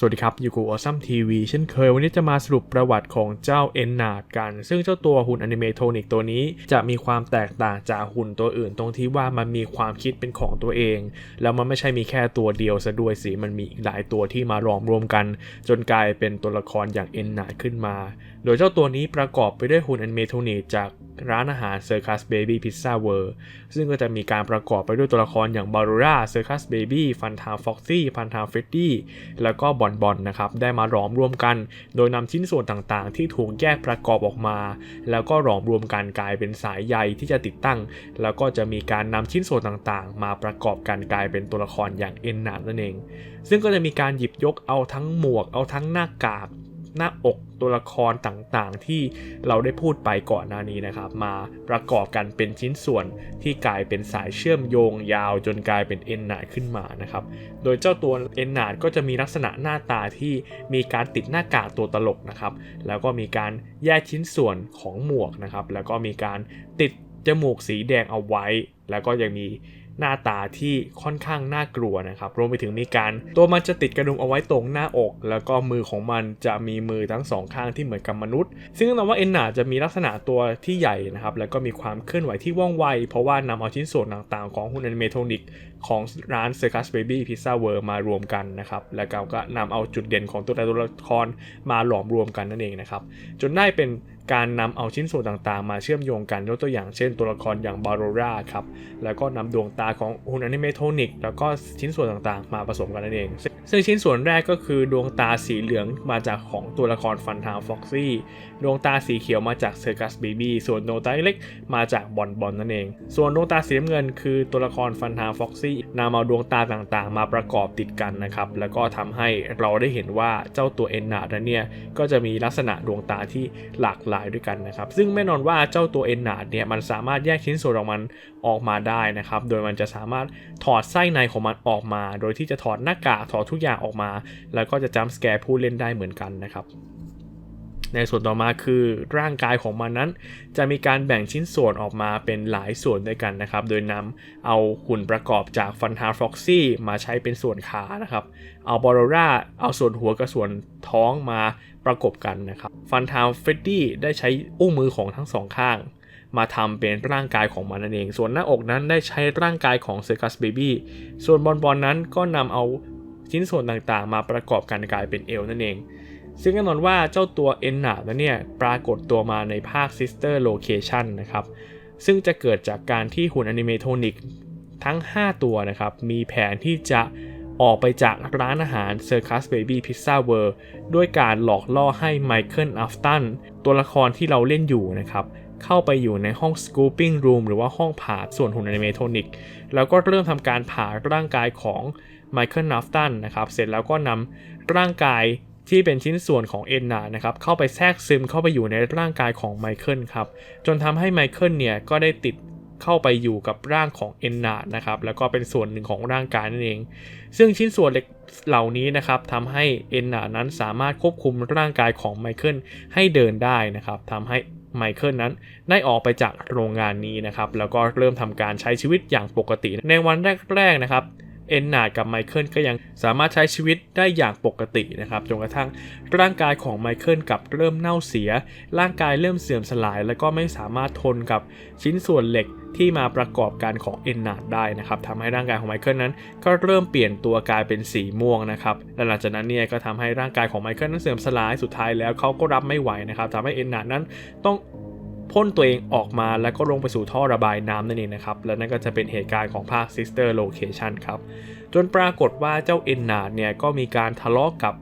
สวัสดีครับ อยู่กับออซัมทีวีเช่นเคย วันนี้จะมาสรุปประวัติของเจ้าเอ็นนาดกัน ซึ่งเจ้าตัวหุ่นอนิเมโทนิกตัวนี้ จะมีความแตกต่างจากหุ่นตัวอื่นตรงที่ว่ามันมีความคิดเป็นของตัวเอง แล้วมันไม่ใช่มีแค่ตัวเดียวซะด้วยสิ มันมีอีกหลายตัวที่มารวมรวมกัน จนกลายเป็นตัวละครอย่างเอ็นนาดขึ้นมา โดยเจ้าตัวนี้ประกอบไปด้วยหุ่นอนิเมโทนิกจากร้านอาหาร Circus Baby Pizza World ซึ่งก็จะมีการประกอบไปด้วยตัวละครอย่างบารูรา Circus Baby ฟันทาฟ็อกซี่ฟันทาเฟตตี้แล้วก็บอนบอนนะครับได้มาหลอมรวมกัน โดยนำชิ้นส่วนต่างๆ ที่ถูกแยกประกอบออกมา แล้วก็หลอมรวมกันกลายเป็นสายใยที่จะติดตั้ง แล้วก็จะมีการนำชิ้นส่วนต่างๆ มาประกอบกันกลายเป็นตัวละครอย่างเอ็นนานั่นเอง ซึ่งก็จะมีการหยิบยกเอาทั้งหมวกเอาทั้งหน้ากากหน้าอก ตัวละครต่างๆ ที่เราได้พูดไปก่อนหน้านี้นะครับ มาประกอบกันเป็นชิ้นส่วนที่กลายเป็นสายเชื่อมโยงยาวจนกลายเป็นเอ็นนาดขึ้นมานะครับ โดยเจ้าตัวเอ็นนาดก็จะมีลักษณะหน้าตาที่มีการติดหน้ากากตัวตลกนะครับ แล้วก็มีการแยกชิ้นส่วนของหมวกนะครับ แล้วก็มีการติดจมูกสีแดงเอาไว้ แล้วก็ยังมี หน้าตาที่ค่อนข้างน่ากลัวนะครับรวมไปถึงมีการ ตัวมันจะติดกระดุมเอาไว้ตรงหน้าอก แล้วก็มือของมันจะมีมือทั้งสองข้างที่เหมือนกับมนุษย์ ซึ่งแน่นอนว่าเอ็นนาจะมีลักษณะตัวที่ใหญ่นะครับแล้วก็มีความเคลื่อนไหวที่ว่องไว เพราะว่านำเอาชิ้นส่วนต่างๆของหุ่นอนิเมโทนิกของร้าน Circus Baby Pizza World มารวมกันนะครับแล้วก็นำเอาจุดเด่นของตัวตัวละครมาหลอมรวมกันนั่นเองนะครับจนได้เป็น การนำเอาชิ้นส่วนต่างๆ มาเชื่อมโยงกันยกตัวอย่างเช่นตัวละครอย่างบาโรราครับแล้วก็นำดวงตาของหุ่นอนิเมโทนิกแล้วก็ชิ้นส่วนต่างๆ มาผสมกันนั่นเอง ซึ่งชิ้นส่วนแรกก็คือดวงตาสีเหลืองมาจากของตัวละครฟันทามฟ็อกซี่ดวงตาสีเขียวมาจากเซอร์กัสเบบี้ส่วนดวงตาเล็กมาจากบอลบอลนั่นเอง ส่วนดวงตาสีน้ำเงินคือตัวละครฟันทามฟ็อกซี่นำเอาดวงตาต่างๆ มาประกอบติดกันนะครับแล้วก็ทำให้เราได้เห็นว่าเจ้าตัวเอ็นนาดเนี่ยก็จะมีลักษณะดวงตาที่หลากหลายด้วยกันนะครับซึ่งแน่นอนว่าเจ้าตัวเอ็นนาดเนี่ยมันสามารถแยกชิ้นส่วนของมันออกมาได้นะครับโดยมันจะสามารถถอดไส้ในของมันออกมา โดยที่จะถอดหน้ากากถอดทุกอย่างออกมา แล้วก็จะจัมสแกร์ผู้เล่นได้เหมือนกันนะครับ ในส่วนต่อมาคือร่างกายของมันนั้น จะมีการแบ่งชิ้นส่วนออกมาเป็นหลายส่วนด้วยกันนะครับ โดยนำเอาหุ่นประกอบจากฟันทาฟ็อกซี่มาใช้เป็นส่วนขานะครับ เอาบอโรราเอาส่วนหัวกับส่วนท้องมาประกบกันนะครับ ฟันทาวเฟดดี้ได้ใช้อุ้งมือของทั้งสองข้างมาทำเป็นร่างกายของมันนั่นเอง ส่วนหน้าอกนั้นได้ใช้ร่างกายของเซอร์กัสเบบี้ ส่วนบอลบอลนั้นก็นำเอา ชิ้นส่วนต่างๆ มาประกอบกันกลายเป็นเอวนั่นเอง ซึ่งแน่นอนว่าเจ้าตัวเอ็นนาดนั้นเนี่ยปรากฏตัวมาในภาค Sister Location นะครับ ซึ่งจะเกิดจากการที่หุ่นอนิเมโทนิกทั้ง 5 ตัวนะครับ มีแผนที่จะออกไปจากร้านอาหาร Circus Baby Pizza World ด้วยการหลอกล่อให้ไมเคิลอัฟตันตัวละครที่เราเล่นอยู่นะครับ เข้าไปอยู่ในห้อง scooping room หรือว่าห้องผ่าส่วนหุ่นอนิเมโทนิก แล้วก็เริ่มทำการผ่าร่างกายของ ไมเคิลนัฟตันนะครับเสร็จแล้วก็นำร่างกายที่เป็นชิ้นส่วนของเอ็นนานะครับเข้าไปแทรกซึมเข้าไปอยู่ในร่างกายของไมเคิลครับจนทำให้ไมเคิลเนี่ยก็ได้ติดเข้าไปอยู่กับร่างของเอ็นนานะครับแล้วก็เป็นส่วนหนึ่งของร่างกายนั่นเอง ซึ่งชิ้นส่วนเล็กเหล่านี้นะครับทำให้เอ็นนานั้นสามารถควบคุมร่างกายของไมเคิลให้เดินได้นะครับทำให้ไมเคิลนั้นได้ออกไปจากโรงงานนี้นะครับแล้วก็เริ่มทำการใช้ชีวิตอย่างปกติ ในวันแรกๆนะครับ เอ็นนาดกับไมเคิลก็ยังสามารถใช้ชีวิตได้อย่างปกตินะครับจนกระทั่งร่างกายของไมเคิลกับเริ่มเน่าเสีย ร่างกายเริ่มเสื่อมสลาย แล้วก็ไม่สามารถทนกับชิ้นส่วนเหล็กที่มาประกอบกันของเอ็นนาดได้นะครับทำให้ร่างกายของไมเคิลนั้น ก็เริ่มเปลี่ยนตัวกลายเป็นสีม่วงนะครับและหลังจากนั้นเนี่ยก็ทำให้ร่างกายของไมเคิลนั้นเสื่อมสลายสุดท้ายแล้วเขาก็รับไม่ไหวนะครับทำให้เอ็นนาดนั้นต้อง พ่นตัวเองออกมาแล้วก็ลงไปสู่ท่อระบายน้ำนั่นเองนะครับ และนั่นก็จะเป็นเหตุการณ์ของภาค Sister Location ครับ จนปรากฏว่าเจ้าเอ็นนาดเนี่ยก็มีการทะเลาะกกับ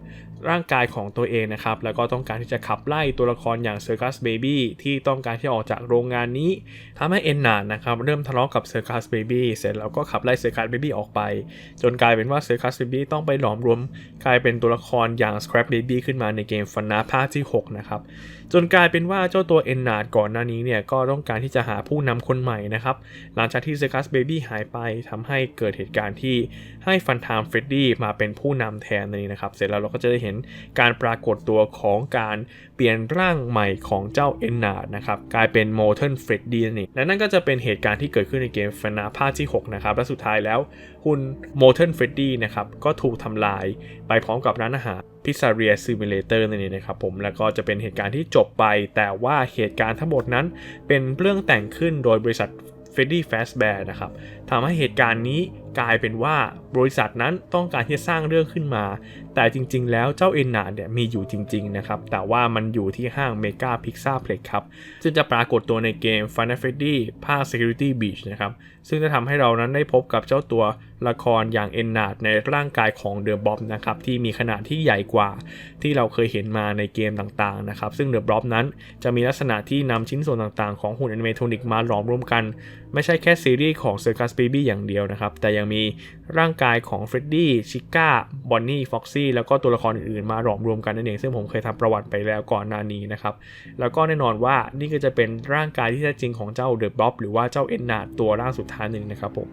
ร่างกายของตัวเองนะครับ แล้วก็ต้องการที่จะขับไล่ตัวละครอย่าง Circus Baby ที่ต้องการที่ออกจากโรงงานนี้ทำให้เอ็นนาดนะครับเริ่มทะเลาะกับ Circus Baby เสร็จแล้วก็ขับไล่ Circus Baby ออกไป จนกลายเป็นว่า Circus Baby ต้องไปหลอมรวม กลายเป็นตัวละครอย่าง Scrap Baby ขึ้นมาในเกมฟันนาภาคที่ 6 นะครับ จนกลายเป็นว่าเจ้าตัวเอ็นนาดก่อนหน้านี้เนี่ยก็ต้องการที่จะหาผู้นำคนใหม่นะครับหลังจากที่ Circus Baby หายไปทำให้เกิดเหตุการณ์ที่ให้ฟันทามเฟรดดี้มาเป็นผู้นำแทนนี่นะครับเสร็จแล้วเราก็จะได้เห็นห็นการปรากฏตัวของการเปลี่ยนร่างใหม่ของเจ้าเอนนาดนะครับกลายเป็นโมเทนเฟรดดี้นั่และนั่นก็จะเป็นเหตุการณ์ที่เกิดขึ้นในเกมฟนาภาคที่ 6 นะครับ และสุดท้ายแล้วหุ่นโมเทนเฟรดดี้นะครับก็ถูกทำลายไปพร้อมกับร้านอาหารพิซซ a เรียซิมูเลเตอร์นั่นเองนะครับผมแล้วก็จะเป็นเหตุการณ์ที่จบไป แต่ว่าเหตุการณ์ทั้งหมดนั้นเป็นเรื่องแต่งขึ้นโดยบริษัท f r e d d y Fazbear นะครับทำให้เหตุการณ์นี้ กลายเป็นว่าบริษัทนั้นต้องการที่จะสร้างเรื่องขึ้นมา แต่จริงๆ แล้วเจ้าเอ็นนาเนี่ยมีอยู่จริงๆนะครับ แต่ว่ามันอยู่ที่ห้าง Mega Pixarplex ครับ ซึ่งจะปรากฏตัวในเกม Final Freddy ภาค Security Beach นะครับ ซึ่งจะทำให้เรานั้นได้พบกับเจ้าตัวละครอย่างเอ็นนาดในร่างกายของเดอะบ๊อบนะครับที่มีขนาดที่ใหญ่กว่าที่เราเคยเห็นมาในเกมต่างๆนะครับซึ่งเดอะบ๊อบนั้นจะมีลักษณะที่นำชิ้นส่วนต่างๆของหุ่นแอนิเมทรอนิกมาหลอมรวมกัน ไม่ใช่แค่ซีรีส์ของเซอร์กัสบีบี้อย่างเดียวนะครับ แต่ยังมีร่างกายของเฟรดดี้ชิก้าบอนนี่ฟ็อกซี่แล้วก็ตัวละครอื่นๆ มาหลอมรวมกันนั่นเอง ซึ่งผมเคยทำประวัติไปแล้วก่อนหน้านี้นะครับ แล้วก็แน่นอนว่านี่ก็จะเป็นร่างกายที่แท้จริงของเจ้าเดอะบ๊อบหรือว่าเจ้าเอ็นนาตัวร่างสุดท้ายหนึ่งนะครับผม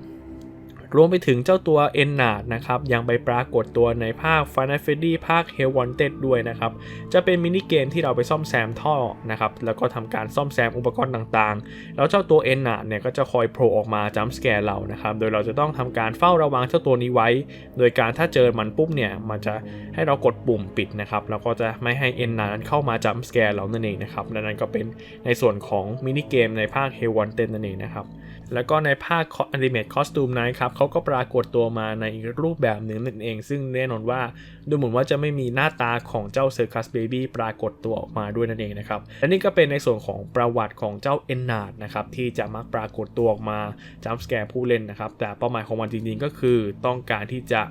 รวมไปถึงเจ้าตัวเอ็นนาดนะครับยังไปปรากฏตัวในภาค Final Fantasy ภาค Hell Wanted ด้วยนะครับ จะเป็นมินิเกมที่เราไปซ่อมแซมท่อนะครับแล้วก็ทำการซ่อมแซมอุปกรณ์ต่างๆ แล้วเจ้าตัวเอ็นนาดเนี่ยก็จะคอยโผล่ออกมาจัมส์แกร์เรานะครับโดยเราจะต้องทำการเฝ้าระวังเจ้าตัวนี้ไว้ โดยการถ้าเจอมันปุ๊บเนี่ยมันจะให้เรากดปุ่มปิดนะครับแล้วก็จะไม่ให้เอ็นนาดนั้นเข้ามาจัมส์แกร์เรานั่นเองนะครับและนั่นก็เป็นในส่วนของมินิเกมในภาค Hell Wanted นั่นเองนะครับ แล้วก็ในภาค Animate Costume นะครับเขาก็ปรากฏตัวมาในอีกรูปแบบหนึ่งนั่นเอง ซึ่งแน่นอนว่าดูเหมือนว่าจะไม่มีหน้าตาของเจ้า Circus Baby ปรากฏตัวออกมาด้วยนั่นเองนะครับ และนี่ก็เป็นในส่วนของประวัติของเจ้า e n n a r d นะครับที่จะมักปรากฏตัวออกมาจัมส์แกร์ผู้เล่นนะครับ แต่เป้าหมายของมันจริงๆก็คือต้องการที่จะ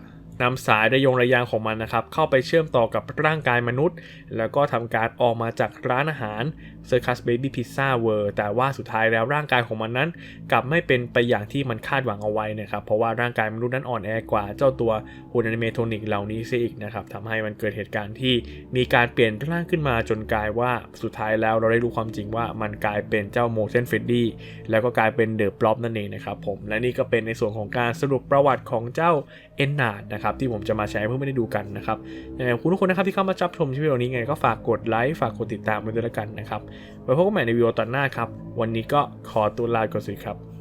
นำสายระยงระยางของมันนะครับ เข้าไปเชื่อมต่อกับร่างกายมนุษย์ แล้วก็ทำการออกมาจากร้านอาหาร Circus Baby Pizza World แต่ว่าสุดท้ายแล้วร่างกายของมันนั้น กลับไม่เป็นไปอย่างที่มันคาดหวังเอาไว้นะครับ เพราะว่าร่างกายมนุษย์นั้นอ่อนแอกว่าเจ้าตัวหุ่นอนิเมโทนิกเหล่านี้ซะอีกนะครับทำให้มันเกิดเหตุการณ์ที่มีการเปลี่ยนร่างขึ้นมาจนกลายว่าสุดท้ายแล้วเราได้รู้ความจริงว่ามันกลายเป็นเจ้า Motion f r e d d y แล้วก็กลายเป็นเดอะบล็อบนั่นเองนะครับผมและนี่ก็เป็นในส่วนของการสรุปประวัติของเจ้าเอ็นนาดนะครับที่ผมจะมาแชร์เพื่อไม่ได้ดูกันนะครับยังไงขอบคุณทุกคนนะครับที่เข้ามาจับชมชีวิตเรานี้ไงก็ฝากกดไลค์ฝากกดติดตามด้วยแล้วกันนะครับไว้พบกันใหม่ในวิดีโอตอนหน้าครับ วันนี้ก็ขอตัวลาก่อนสิครับ